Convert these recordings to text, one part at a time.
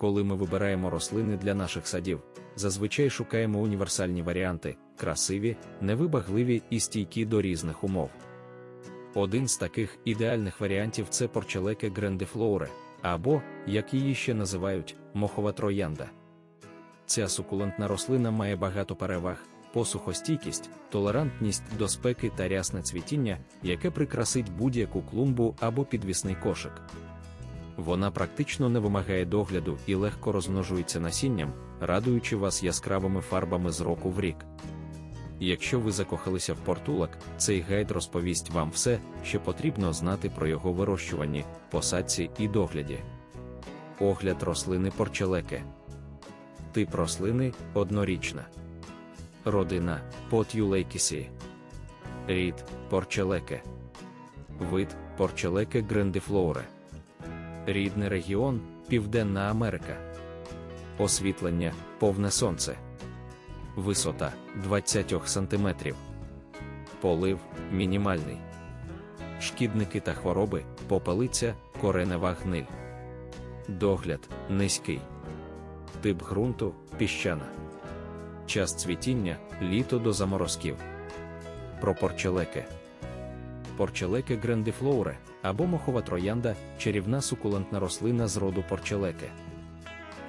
Коли ми вибираємо рослини для наших садів, зазвичай шукаємо універсальні варіанти, красиві, невибагливі і стійкі до різних умов. Один з таких ідеальних варіантів це порчелеке грендефлоуре, або, як її ще називають, мохова троянда. Ця сукулентна рослина має багато переваг, посухостійкість, толерантність до спеки та рясне цвітіння, яке прикрасить будь-яку клумбу або підвісний кошик. Вона практично не вимагає догляду і легко розмножується насінням, радуючи вас яскравими фарбами з року в рік. Якщо ви закохалися в портулак, цей гайд розповість вам все, що потрібно знати про його вирощуванні, посадці і догляді. Огляд рослини порчелеке. Тип рослини однорічна. Родина Потюлейкісі. Рід порчелеке. Вид порчелеке грендифлоуре. Рідний регіон Південна Америка. Освітлення повне сонце. Висота 20 см. Полив мінімальний. Шкідники та хвороби, попелиця, коренева гниль. Догляд низький. Тип ґрунту піщана. Час цвітіння літо до заморозків. Про порчелеке. Порчелеке грендифлоуре або мохова троянда чарівна сукулентна рослина з роду порчелеке.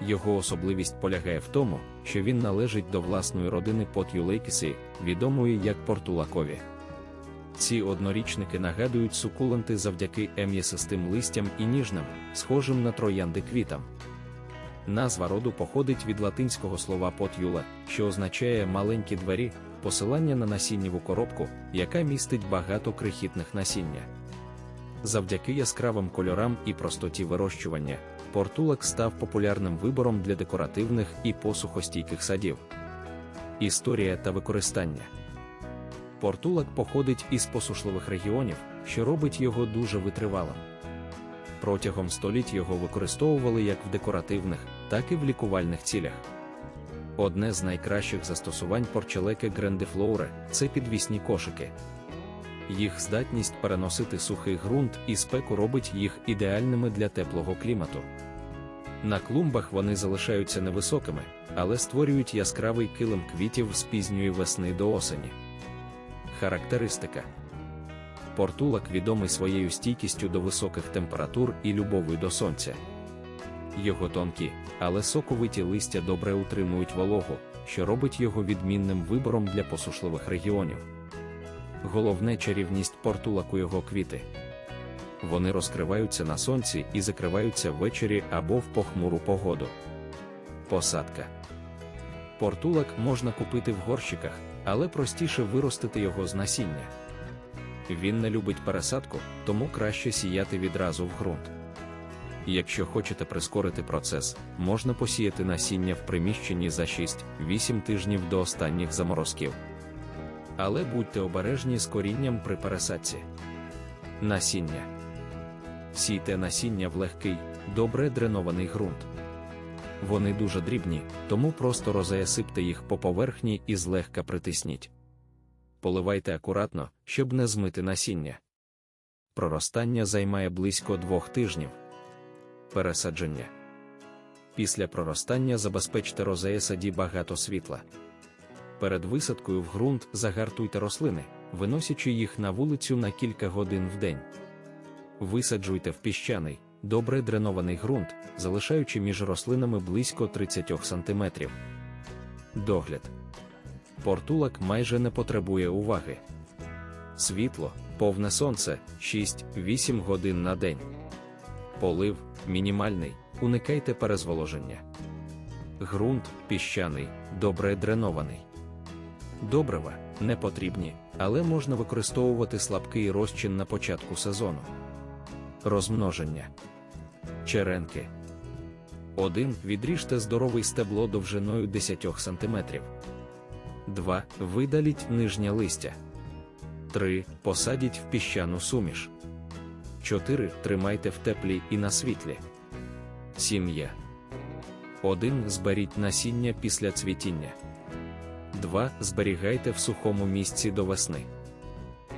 Його особливість полягає в тому, що він належить до власної родини Потюлейкісі, відомої як портулакові. Ці однорічники нагадують сукуленти завдяки ем'ясистим листям і ніжним, схожим на троянди квітам. Назва роду походить від латинського слова потюла, що означає маленькі двері, посилання на насіннєву коробку, яка містить багато крихітних насіння. Завдяки яскравим кольорам і простоті вирощування, портулак став популярним вибором для декоративних і посухостійких садів. Історія та використання портулак походить із посушливих регіонів, що робить його дуже витривалим. Протягом століть його використовували як в декоративних, так і в лікувальних цілях. Одне з найкращих застосувань порчелеки грендифлоуре це підвісні кошики. Їх здатність переносити сухий ґрунт і спеку робить їх ідеальними для теплого клімату. На клумбах вони залишаються невисокими, але створюють яскравий килим квітів з пізньої весни до осені. Характеристика Портулак відомий своєю стійкістю до високих температур і любов'ю до сонця. Його тонкі, але соковиті листя добре утримують вологу, що робить його відмінним вибором для посушливих регіонів. Головне чарівність портулаку його квіти. Вони розкриваються на сонці і закриваються ввечері або в похмуру погоду. Посадка Портулак можна купити в горщиках, але простіше виростити його з насіння. Він не любить пересадку, тому краще сіяти відразу в ґрунт. Якщо хочете прискорити процес, можна посіяти насіння в приміщенні за 6-8 тижнів до останніх заморозків. Але будьте обережні з корінням при пересадці. Насіння. Сійте насіння в легкий, добре дренований ґрунт. Вони дуже дрібні, тому просто розаясипте їх по поверхні і злегка притисніть. Поливайте акуратно, щоб не змити насіння. Проростання займає близько двох тижнів. Пересадження. Після проростання забезпечте розея саді багато світла. Перед висадкою в ґрунт загартуйте рослини, виносячи їх на вулицю на кілька годин в день. Висаджуйте в піщаний, добре дренований ґрунт, залишаючи між рослинами близько 30 см. Догляд. Портулак майже не потребує уваги. Світло, повне сонце 6-8 годин на день. Полив мінімальний, уникайте перезволоження. Грунт піщаний, добре дренований. Добрива не потрібні, але можна використовувати слабкий розчин на початку сезону. Розмноження черенки. 1. Відріжте здоровий стебло довжиною 10 см. 2. Видаліть нижнє листя. 3. Посадіть в піщану суміш. 4. Тримайте в теплі і на світлі. Сім'я. 1. Зберіть насіння після цвітіння. 2. Зберігайте в сухому місці до весни.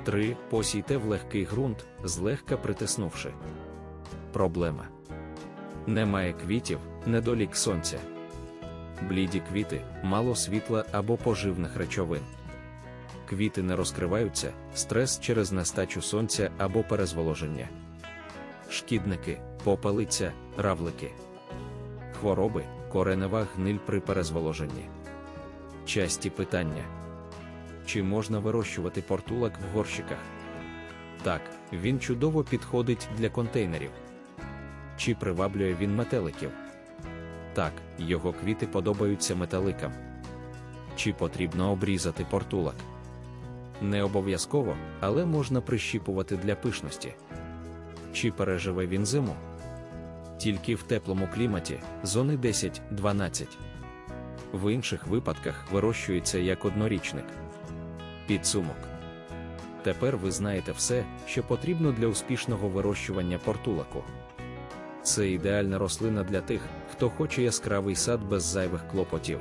3. Посійте в легкий ґрунт, злегка притиснувши. Проблема. Немає квітів, недолік сонця. Бліді квіти, мало світла або поживних речовин. Квіти не розкриваються, стрес через нестачу сонця або перезволоження. Шкідники, попелиця, равлики. Хвороби, коренева гниль при перезволоженні. Часті питання. Чи можна вирощувати портулак в горщиках? Так, він чудово підходить для контейнерів. Чи приваблює він метеликів? Так, його квіти подобаються метеликам. Чи потрібно обрізати портулак? Не обов'язково, але можна прищіпувати для пишності. Чи переживе він зиму? Тільки в теплому кліматі зони 10-12. В інших випадках вирощується як однорічник. Підсумок. Тепер ви знаєте все, що потрібно для успішного вирощування портулаку. Це ідеальна рослина для тих, хто хоче яскравий сад без зайвих клопотів.